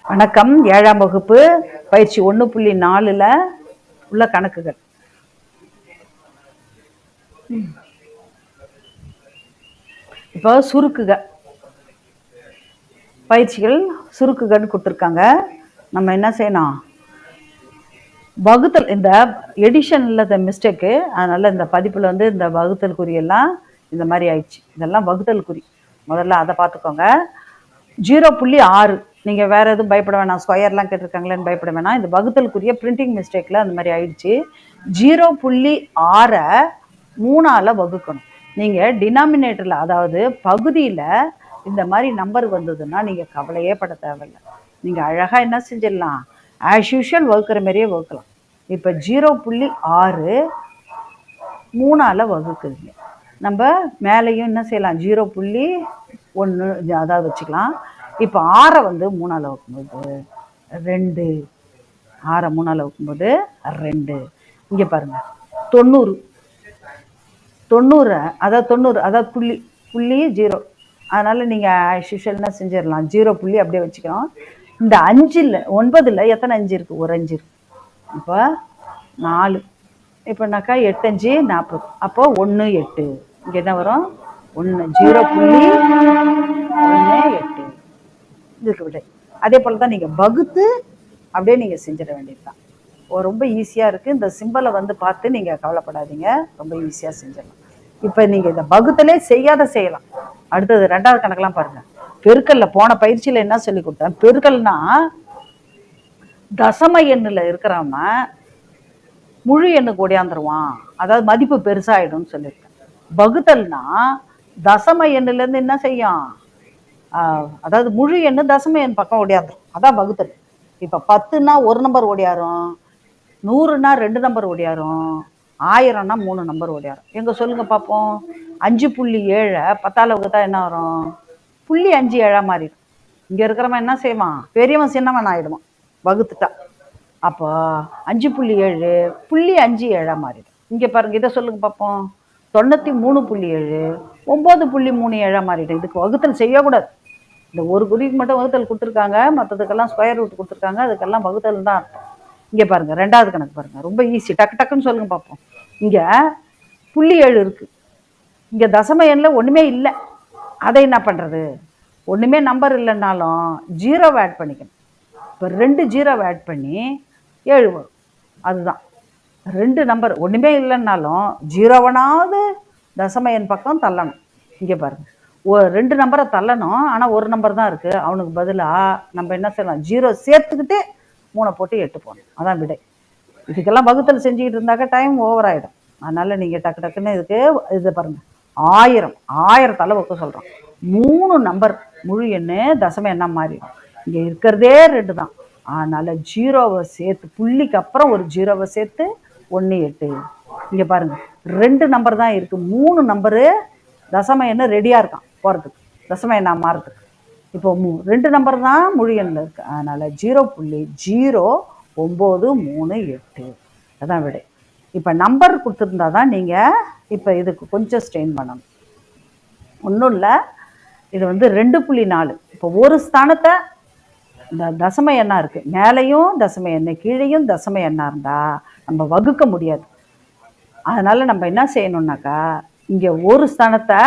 வணக்கம். ஏழாம் வகுப்பு பயிற்சி ஒன்று புள்ளி நாலில் உள்ள கணக்குகள். இப்போ சுருக்குக. பயிற்சிகள் சுருக்குகன்னு கொடுத்துருக்காங்க. நம்ம என்ன செய்யணும்? வகுத்தல் இந்த எடிஷனில் இந்த மிஸ்டேக்கு அதனால் இந்த பதிப்பில் வந்து இந்த வகுத்தல் குறியெல்லாம் இந்த மாதிரி ஆயிடுச்சு. இதெல்லாம் வகுத்தல் குறி. முதல்ல அதை பார்த்துக்கோங்க. ஜீரோ புள்ளி ஆறு. நீங்கள் வேறு எதுவும் பயப்பட வேணாம். ஸ்கொயர்லாம் கேட்டிருக்காங்களேன்னு பயப்பட வேணாம். இந்த வகுத்தலுக்குரிய பிரிண்டிங் மிஸ்டேக்கில் அந்த மாதிரி ஆயிடுச்சு. ஜீரோ புள்ளி ஆறை மூணால் வகுக்கணும். நீங்கள் டினாமினேட்டரில் அதாவது பகுதியில் இந்த மாதிரி நம்பர் வந்ததுன்னா நீங்கள் கவலையே பட தேவையில்லை. நீங்கள் அழகாக என்ன செஞ்சிடலாம். ஆஸ் யூஷுவல் வகுக்கிற மாதிரியே வகுக்கலாம். இப்போ ஜீரோ புள்ளி ஆறு மூணால் வகுக்குதுங்க நம்ம மேலேயும் என்ன செய்யலாம்? ஜீரோ புள்ளி ஒன்று அதாவது வச்சுக்கலாம். இப்போ ஆறை வந்து மூணால் வைக்கும்போது ரெண்டு. ஆறை மூணால் வைக்கும்போது ரெண்டு. இங்கே பாருங்கள் தொண்ணூறு. தொண்ணூறு அதாவது தொண்ணூறு அதாவது புள்ளி புள்ளி ஜீரோ. அதனால் நீங்கள் யூஷுவல் செஞ்சிடலாம். ஜீரோ புள்ளி அப்படியே வச்சுக்கிறோம் இந்த அஞ்சில் ஒன்பதில் எத்தனை அஞ்சு இருக்குது ஒரு அஞ்சு இருக்குது இப்போ நாலு. இப்போனாக்கா எட்டஞ்சு நாற்பது. அப்போ ஒன்று எட்டு. இங்கே என்ன வரும்? ஒன்று ஜீரோ புள்ளி ஒன்று எட்டு. இதுக்கு விடை அதே போல் தான் நீங்கள் வகுத்து அப்படியே நீங்கள் செஞ்சிட வேண்டியது தான் ரொம்ப ஈஸியாக இருக்குது இந்த சிம்பலை வந்து பார்த்து நீங்கள் கவலைப்படாதீங்க. ரொம்ப ஈஸியாக செஞ்சிடலாம். இப்போ நீங்கள் இந்த வகுத்தலே செய்யாத செய்யலாம். அடுத்தது ரெண்டாவது கணக்கெலாம் பாருங்கள் பெருக்கல்ல போன பயிற்சியில் என்ன சொல்லி கொடுத்தேன்? பெருக்கல்னா தசம எண்ணில் இருக்கிறவன் முழு எண்ணுக்கு ஓடியாந்துருவான் அதாவது மதிப்பு பெருசாகிடும்னு சொல்லியிருக்கேன். வகுத்தல்னா தசம எண்ணிலேருந்து என்ன செய்யும்? அதாவது முழு எண்ணு தசம எண் பக்கம் ஓடியாந்துடும் அதான் வகுத்தல் இப்போ பத்துனா ஒரு நம்பர் ஓடியாரும். நூறுனா ரெண்டு நம்பர் ஓடியாரும். ஆயிரம்னா மூணு நம்பர் ஓடியாரும். எங்கே சொல்லுங்க பார்ப்போம் அஞ்சு புள்ளி ஏழை பத்தால வகுத்தா என்ன வரும்? புள்ளி அஞ்சு ஏழா மாறிடும். இங்கே இருக்கிறவன் என்ன செய்வான்? பெரியவன் சின்னவன் ஆகிடுவான் வகுத்துட்டா. அப்போ அஞ்சு புள்ளி ஏழு புள்ளி அஞ்சு ஏழாக மாறிடும். இங்கே பாருங்க இதை சொல்லுங்க பார்ப்போம் தொண்ணூற்றி மூணு புள்ளி ஏழு ஒம்பது புள்ளி மூணு ஏழா மாறிடும். இதுக்கு வகுத்தல் செய்யக்கூடாது. இந்த ஒரு குறிக்கு மட்டும் வகுத்தல் கொடுத்துருக்காங்க மற்றதுக்கெல்லாம் ஸ்கொயர் ரூட் கொடுத்துருக்காங்க அதுக்கெல்லாம் வகுத்தல் தான். அர்த்தம் இங்கே பாருங்க ரெண்டாவது கணக்கு பாருங்கள் ரொம்ப ஈஸி டக்கு டக்குன்னு சொல்லுங்க பார்ப்போம் இங்கே புள்ளி ஏழு இருக்குது இங்கே தசம எண்ணில் ஒன்றுமே இல்லை. அதை என்ன பண்ணுறது ஒன்றுமே நம்பர் இல்லைன்னாலும் ஜீரோவை ஆட் பண்ணிக்கணும். இப்போ ரெண்டு ஜீரோவை ஆட் பண்ணி ஏழு வரும். அதுதான். ரெண்டு நம்பர் ஒன்றுமே இல்லைன்னாலும் ஜீரோவனாவது தசம எண் பக்கம் தள்ளணும். இங்கே பாருங்கள் ரெண்டு நம்பரை தள்ளணும். ஆனால் ஒரு நம்பர் தான் இருக்குது அவனுக்கு பதிலாக நம்ம என்ன செய்யலாம்? ஜீரோ சேர்த்துக்கிட்டே மூணை போட்டு எட்டு போகணும் அதான் விடை. இதுக்கெல்லாம் வகுத்தல் செஞ்சுக்கிட்டு இருந்தாக்கா டைம் ஓவர் ஆகிடும் அதனால் நீங்கள் டக்கு டக்குன்னு இதுக்கு இது பாருங்கள் ஆயிரம் ஆயிரத்தால் வைக்க சொல்கிறோம் மூணு நம்பர் முழு எண்ணு தசம எண்ணா மாறிடும். இங்கே இருக்கிறதே ரெண்டு தான். அதனால் ஜீரோவை சேர்த்து புள்ளிக்கு அப்புறம் ஒரு ஜீரோவை சேர்த்து ஒன்று எட்டு. இங்கே பாருங்கள் ரெண்டு நம்பர் தான் இருக்குது மூணு நம்பரு தசம எண்ணு ரெடியாக இருக்கான். போகிறதுக்கு தசம எண்ணா மாறதுக்கு. இப்போ மூ ரெண்டு நம்பர் தான் முழு எண்ணில் இருக்குது அதனால் ஜீரோ புள்ளி ஜீரோ ஒம்பது மூணு எட்டு. அதான் விடை. இப்போ நம்பர் கொடுத்துருந்தா தான் நீங்கள் இப்போ இதுக்கு கொஞ்சம் ஸ்ட்ரெயின் பண்ணணும். ஒன்றும் இல்லை. இது வந்து ரெண்டு புள்ளி நாலு. இப்போ ஒரு ஸ்தானத்தை இந்த தசம எண்ணா இருக்குது மேலேயும் தசம எண்ணெய் கீழேயும் தசம எண்ணா இருந்தால் நம்ம வகுக்க முடியாது. அதனால் நம்ம என்ன செய்யணுன்னாக்கா இங்கே ஒரு ஸ்தானத்தை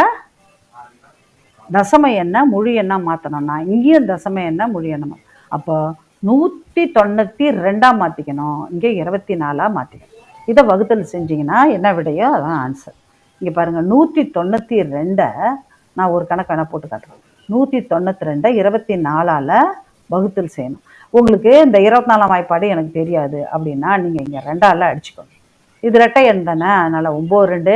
தசம எண்ணெய் முழு எண்ணெய் மாற்றணும்னா இங்கேயும் தசம எண்ணெய் முழு எண்ணெய் அப்போ நூற்றி தொண்ணூற்றி ரெண்டாக மாற்றிக்கணும் இங்கே இருபத்தி நாலாக மாற்றிக்கணும் இதை வகுத்தல் செஞ்சிங்கன்னா என்ன விடையோ அதான் ஆன்சர் இங்கே பாருங்கள் நூற்றி தொண்ணூற்றி ரெண்டை நான் ஒரு கணக்கு வேணால் போட்டு காட்டுறேன். நூற்றி தொண்ணூற்றி ரெண்டை இருபத்தி நாலால் வகுத்தல் செய்யணும். உங்களுக்கு இந்த இருபத்தி நாலாம் வாய்ப்பாடு எனக்கு தெரியாது அப்படின்னா நீங்கள் இங்கே ரெண்டால் அடிச்சுக்கணும் இது ரெட்டை எண் தானே அதனால் ஒம்பது ரெண்டு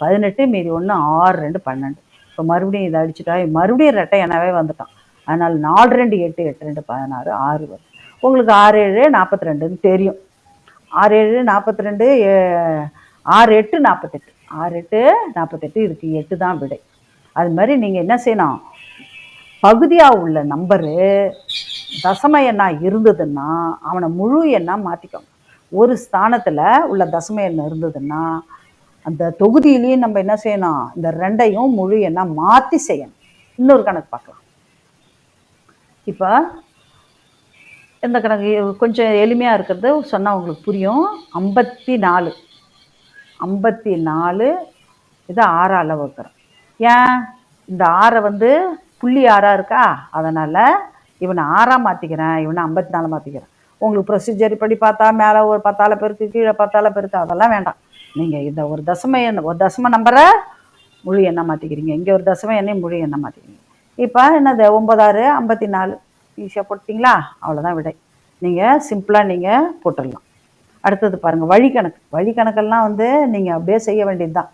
பதினெட்டு மீதி ஒன்று ஆறு ரெண்டு பன்னெண்டு. இப்போ மறுபடியும் இதை அடிச்சுட்டா மறுபடியும் ரெட்டை எண்ணாவே வந்துட்டான். அதனால் நாலு ரெண்டு எட்டு எட்டு ரெண்டு பதினாறு ஆறு வரும் உங்களுக்கு ஆறு ஏழு நாற்பத்தி ரெண்டுன்னு தெரியும். ஆறு ஏழு நாற்பத்தி ரெண்டு ஆறு எட்டு நாற்பத்தெட்டு ஆறு எட்டு நாற்பத்தெட்டு இதுக்கு எட்டு தான் விடை. அது மாதிரி நீங்கள் என்ன செய்யணும்? பகுதியாக உள்ள நம்பரு தசம எண்ணாக இருந்ததுன்னா அவனை முழு எண்ணாக மாற்றிக்கணும் ஒரு ஸ்தானத்தில் உள்ள தசம எண்ணம் இருந்ததுன்னா அந்த தொகுதியிலையும் நம்ம என்ன செய்யணும்? இந்த ரெண்டையும் முழு எண்ணா மாற்றி செய்யணும். இன்னொரு கணக்கு பார்க்கலாம். இப்போ இந்த கணக்கு கொஞ்சம் எளிமையாக இருக்கிறது சொன்னால் உங்களுக்கு புரியும். ஐம்பத்தி நாலு. ஐம்பத்தி நாலு இது ஆறால் வகுக்கிறோம் ஏன்? இந்த ஆறை வந்து புள்ளி ஆறாக இருக்கா? அதனால் இவனை ஆறாக மாற்றிக்கிறேன் இவனை ஐம்பத்தி நாலு மாற்றிக்கிறேன் உங்களுக்கு ப்ரொசீஜர் படி பார்த்தா மேலே ஒரு பத்தால பெருக்கு கீழே பத்தால பெருக்கு அதெல்லாம் வேண்டாம். நீங்கள் இந்த ஒரு தசம எண் ஒரு தசம நம்பரை முழு எண்ணாக மாற்றிக்கிறீங்க இங்கே ஒரு தசம எண்ணையும் முழு எண்ணாக மாற்றிக்கிறீங்க இப்போ என்னது ஒம்பதாறு ஐம்பத்தி நாலு. ஈஸியாக போட்டிங்களா? அவ்வளோதான் விடை. நீங்கள் சிம்பிளாக நீங்கள் போட்டுடலாம். அடுத்தது பாருங்கள் வழி கணக்கு வழி கணக்கெல்லாம் வந்து நீங்கள் அப்படியே செய்ய வேண்டியது தான்